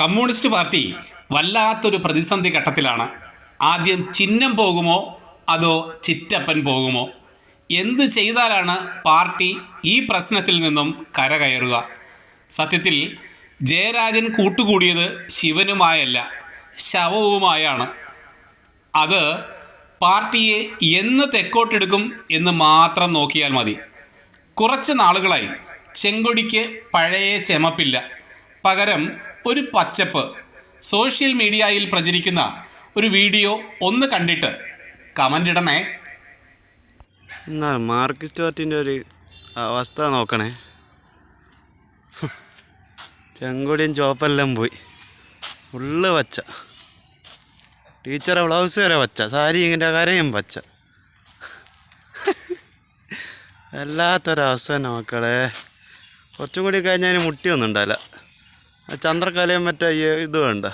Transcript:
Communist party വല്ലാത്തൊരു പ്രതിസന്ധി ഘട്ടത്തിലാണ്. ആദ്യം ചിഹ്നം പോകുമോ? അതോ ചിറ്റപ്പൻ പോകുമോ? എന്ത് ചെയ്താലാണ് പാർട്ടി ഈ പ്രശ്നത്തിൽ നിന്നും കരകയറുക? സത്യത്തിൽ ജയരാജൻ കൂട്ടുകൂടിയത് ശിവനുമായല്ല ശവവുമായാണ്. അത് പാർട്ടിയെ എന്ന് തെക്കോട്ടെടുക്കും എന്ന് മാത്രം നോക്കിയാൽ മതി. കുറച്ച് നാളുകളായി ചെങ്കൊടിക്ക് പഴയ ചെമപ്പില്ല. പകരം ഒരു പച്ചപ്പ് സോഷ്യൽ മീഡിയയിൽ പ്രചരിക്കുന്ന ഒരു വീഡിയോ ഒന്ന് കണ്ടിട്ട് കമന്റ് ഇടണേ. എന്നാൽ മാർക്കിസ്റ്റ് പാർട്ടിന്റെ ഒരു അവസ്ഥ നോക്കണേ. ചെങ്കൊടിയും ചോപ്പെല്ലാം പോയി. ഫുള്ള് വച്ച ടീച്ചറെ ബ്ലൗസ് വരെ വച്ച സാരി ഇങ്ങനെ കരയും വച്ച വല്ലാത്തൊരവസ്ഥ മക്കളെ. കുറച്ചും കൂടി കഴിഞ്ഞാൽ മുട്ടി മുട്ടിയൊന്നും ഉണ്ടാവില്ല. ചന്ദ്രകലയും മറ്റേ ഇത് വേണ്ട.